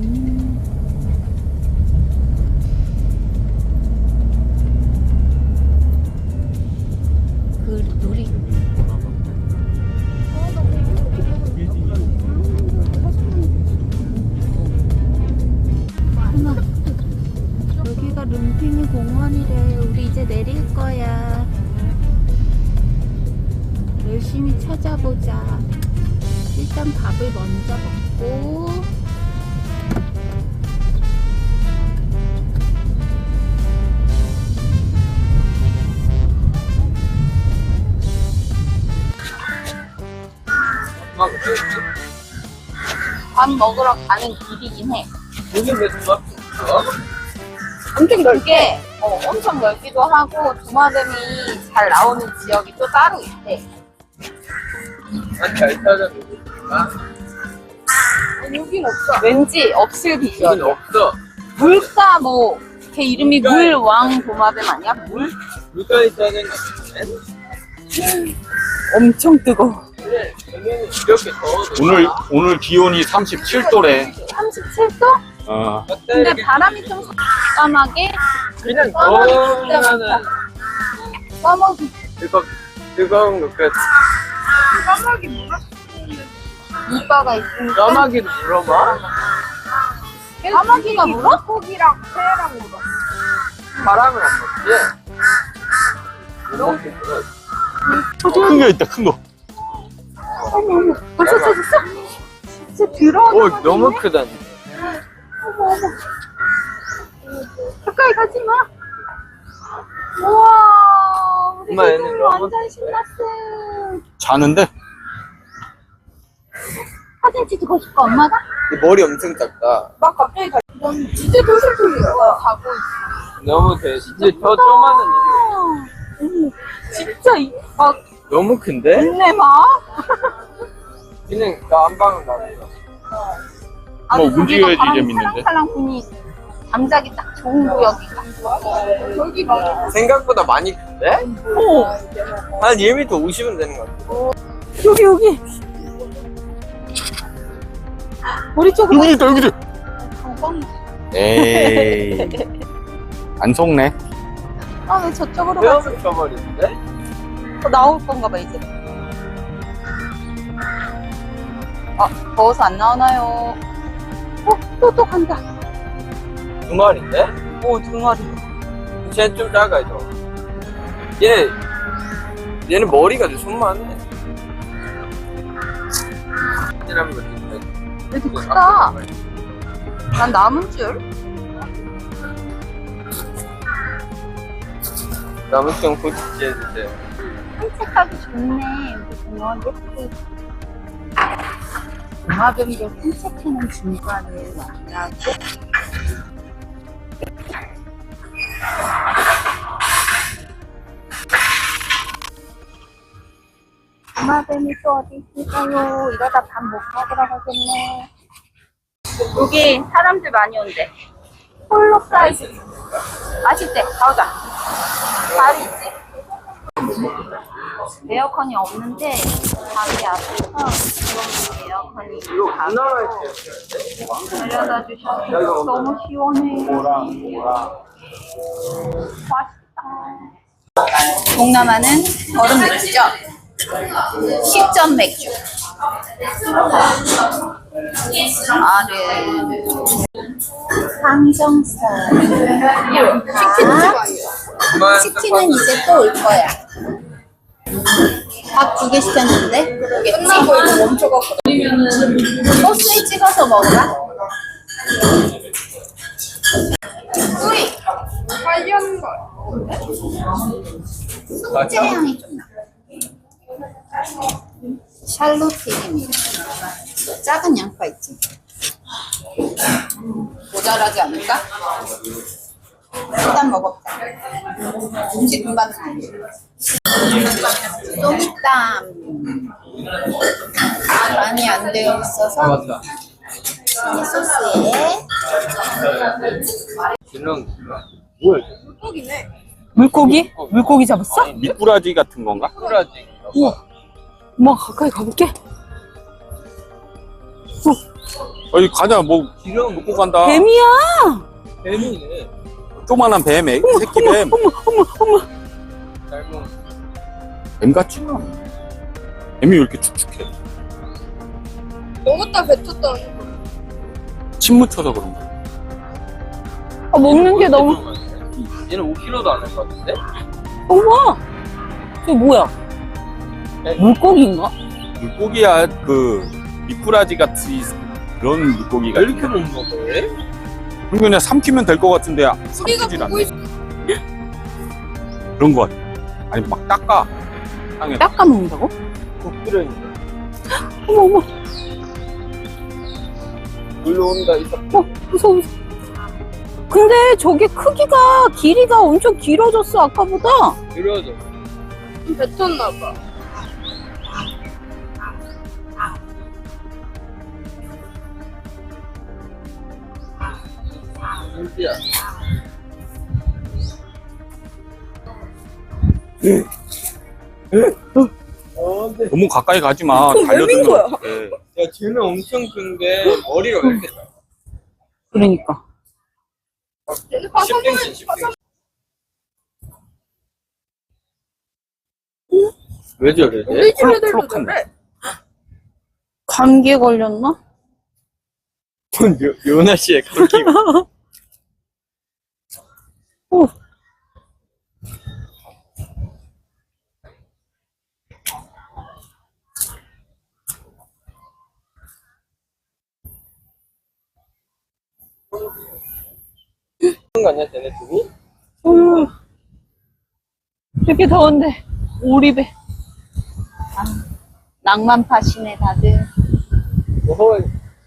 그 룸피니 공원이래. 우리 이제 내릴 거야. 열심히 찾아보자. 일단 밥을 먼저 먹고. 밥 먹으러 가는 길이긴 해. 여기 몇 번? 엄청 넓게, 어, 엄청 넓기도 하고, 도마뱀이 잘 나오는 지역이 또 따로 있대. 난잘 찾아보고 여긴 없어. 왠지 없을 여긴 비주얼. 없어. 물가 뭐, 걔 이름이 물왕 도마뱀 아니야? 물? 물가 있다는 거 같은데? 엄청 뜨거워. 이렇게 더워도 오늘 오늘 기온이 37도래. 37도? 어. 근데 바람이 좀 까맣게 그냥 더우면은 까마귀 뜨거, 뜨거운 것 같아. 이빠가 있으니까 까마귀도 물어봐. 까마귀가 물어? 고기랑 회랑 먹어. 바람을 안 먹지? 못 먹게 들어. 큰 거 있다 큰 거. 어머 어머 벌써 찾았어? 진짜 들어오는 오, 어, 너무 크다. 어머 어머 가까이 가지 마 우와 우리 엄마, 얘는 지금 너무 완전 신났어 자는데 사진 찍고 싶어 엄마가? 머리 엄청 작다. 막 갑자기 가 진짜 도슬프리야 가고 있어 너무 돼. 진짜 애. 어머 진짜 이, 막 너무 큰데? 있네 막 그냥 나한 방울 나왔어. 아주 뭐 움직여야지 바람 재밌는데. 팔랑팔랑 부니 잠자기 딱 좋은 구역이다 저기 막 생각보다 많이 큰데? 오, 한 1m 50은 되는 것 같아. 여기 여기 우리 쪽으로 여기 있다 여기 있다. 에이. 안 속네. 아 왜 저쪽으로 가지? 헤엄을 쳐버리는데? 어, 나올 건가 봐 이제 아 더워서 안 나오나요? 어 또 또 간다 두 마리인데? 오두 마리 쟤는 좀 작아, 저. 얘, 얘는 머리가 좀 손만 해. 이라는 거 있는데. 얘도 크다 난 남은 줄 나무총 고치지 해주세요. 산책하기 좋네. 여기 공원 예쁘게 동화뱀이를 산책하는 중간을 만나고. 동화뱀이 또 어디 있을까요? 이러다 밥 못 먹으러 가겠네 여기 사람들 많이 온대. 홀로 사이즈 맛있대. 가보자. 잘 있지? 에어컨이 없는데 자기 앞에서 에어컨이 이거 다 우나라에 있어요. 달려다 주셔서 너무 시원해. 맛있다. 동남아는 얼음 맥주죠. 식전 맥주. 아르 항정살. 그만 치킨은 이제 또 올 거야. 밥 두 개 시켰는데 끝나고 이거 멈춰갖고 소스에 찍어서 먹어라. 우이 관련 거. 숙제 향이 좀 나. 샬롯 튀김입니다. 작은 양파 있지? 모자라지 않을까? 일단 먹어보자. 음식 금방 나네. 쏨땀 많이 안 되어 있어서 맞다. 이 소스에. 뭐야? 물고기? 물고기 잡았어? 미꾸라지 같은 건가? 쿨하지. 우와. 엄마 가까이 가볼게. 어이 가자 뭐 기름 먹고 간다. 뱀이야! 뱀이네. 조만한 뱀, 애, 새끼 뱀. 어머, 어머, 어머. 뱀 같지 않아. 뱀이 왜 이렇게 축축해? 먹었다 뱉었다. 침 묻혀서 그런 거. 아, 먹는 게 너무. 얘는 5kg도 안 할 것 같은데? 어머! 저게 뭐야? 물고기인가? 물고기야 그 미꾸라지 같이 그런 물고기가 왜 이렇게 못 먹어? 왜? 그럼 그냥 삼키면 될 것 같은데 우리가 삼키질 보고 않네. 있어. 그런 거 같아. 아니 막 닦아. 땅에 닦아 먹는다고? 국들어 있네. 어머, 어머. 물러온다 있어. 어, 무서워, 무서워. 근데 저게 크기가, 길이가 엄청 길어졌어, 아까보다. 이러죠. 뱉었나 봐. 진짜. 어, 근데 너무 가까이 가지 마. 그럼 왜 달려들면 민 거야? 어떡해. 야, 쟤는 엄청 큰데 머리가 왜 이렇게 작아? 그러니까. 얘네 화성을 10cm, 10cm. 왜 저래? 우리 집 애들도 콜록콜록한데. 그래. 감기에 걸렸나? 요, 요 날씨에 감기. 어. 그런 거 아니야, 쟤네 둘이? 어휴. 이렇게 더운데, 오리배. 아, 낭만 파시네, 다들. 뭐,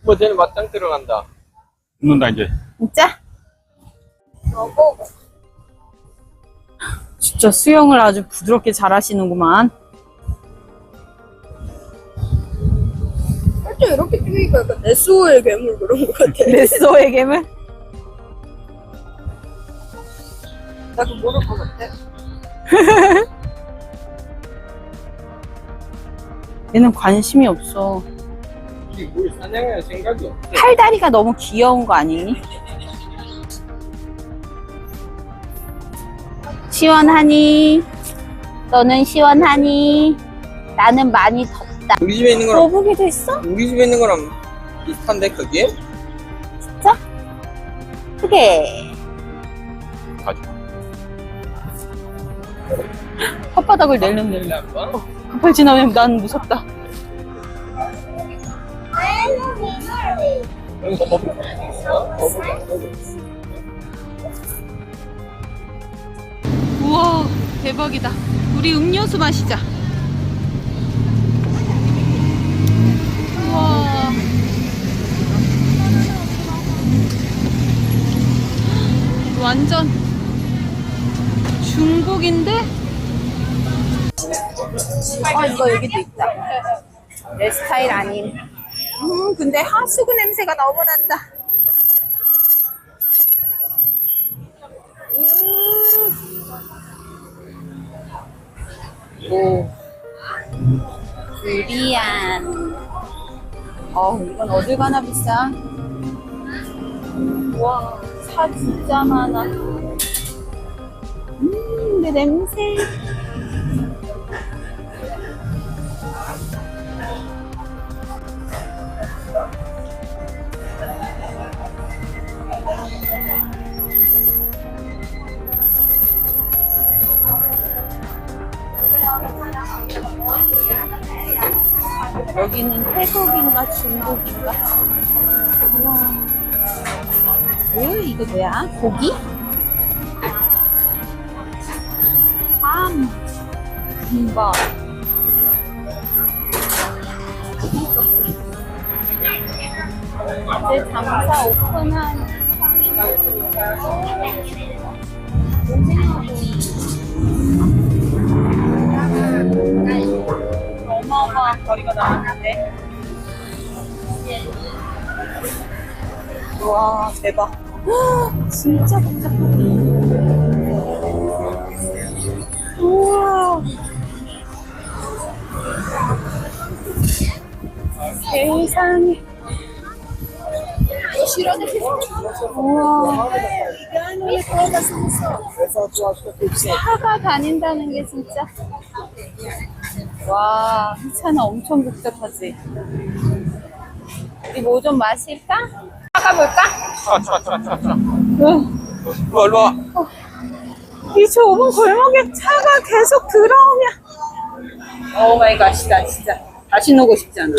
뭐 쟤는 맞짱 들어간다. 웃는다 이제. 진짜? 진짜 수영을 아주 부드럽게 잘 하시는구만. 살짝 이렇게 뛰니까 약간 네스호의 괴물 그런 것 같아. 메소의 괴물? 나 그거 모를 것 같아. 얘는 관심이 없어. 이게 뭘 사냥할 생각이 없어. 팔다리가 너무 귀여운 거 아니니? 시원하니? 너는 시원하니? 나는 많이 덥 다. 우리 집에 있는 거랑, 거북이도 있어? 우리 집에 있는 거랑 비슷한데, 그게? 크게. 가지 마. 혓바닥을 내려내려. 일로 한번. 급할 지나면 난 무섭다. 우와, 대박이다. 우리 음료수 마시자. 우와. 완전 중국인데? 아, 이거 여기도 있다. 내 스타일 아님. 음, 근데 하수구 냄새가 너무 난다. 오. 두리안. 어, 이건 어딜 가나 비싸. 와, 사 진짜 많아. 음, 내 냄새. 여기는 태국인가 중국인가? 우 와. 뭐야 이거 뭐야? 고기? ham, 김밥. 이제 장사 오픈한 어마어마한 거리가 나왔는데. 와 대박. 진짜 복잡하다. 우와. 세상에. 우와. 차가 다닌다는 게 진짜. 와, 이 차는 엄청 복잡하지. 우리 뭐좀 마실까? 사가볼까? 응. 어, 일로 와. 이 좁은 골목에 차가 계속 들어오면. 오 마이 갓이다, 진짜. 다시 오고 싶지 않아.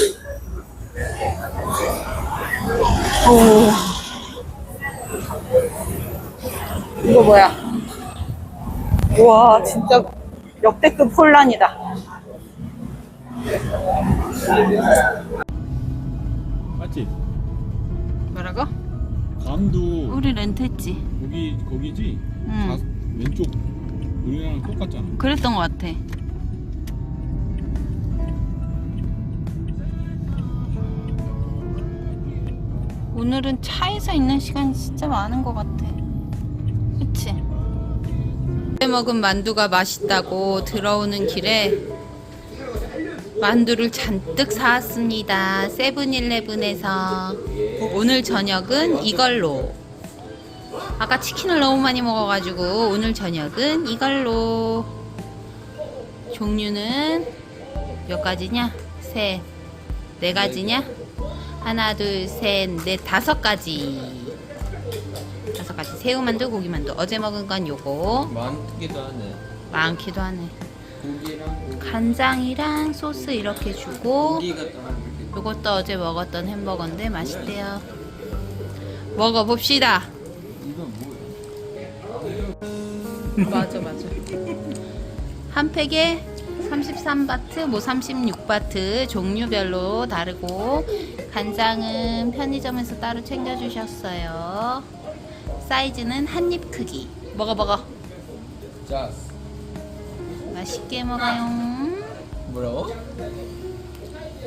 오. 이거 뭐야? 우와, 진짜 역대급 혼란이다. 맞지? 뭐라고? 괌도 우리 렌트했지. 거기 거기지? 응. 다 왼쪽 우리랑 똑같잖아. 그랬던 것 같아. 오늘은 차에서 있는 시간이 진짜 많은 것 같아. 그치? 그때 먹은 만두가 맛있다고 들어오는 길에 만두를 잔뜩 사왔습니다. 세븐일레븐에서 오늘 저녁은 이걸로. 아까 치킨을 너무 많이 먹어가지고 오늘 저녁은 이걸로. 종류는 몇 가지냐? 셋, 네 가지냐? 하나, 둘, 셋, 넷, 다섯 가지. 다섯 가지. 새우만두, 고기만두. 어제 먹은 건 요거. 많기도 하네. 많기도 하네. 고기랑 간장이랑 소스 이렇게 주고. 고기가 또 요것도 어제 먹었던 햄버거인데 맛있대요. 먹어봅시다. 맞아, 맞아. 한 팩에 33바트, 뭐 36바트 종류별로 다르고 간장은 편의점에서 따로 챙겨주셨어요. 사이즈는 한 입 크기. 먹어 먹어. 자, 맛있게 먹어요. 뭐라고?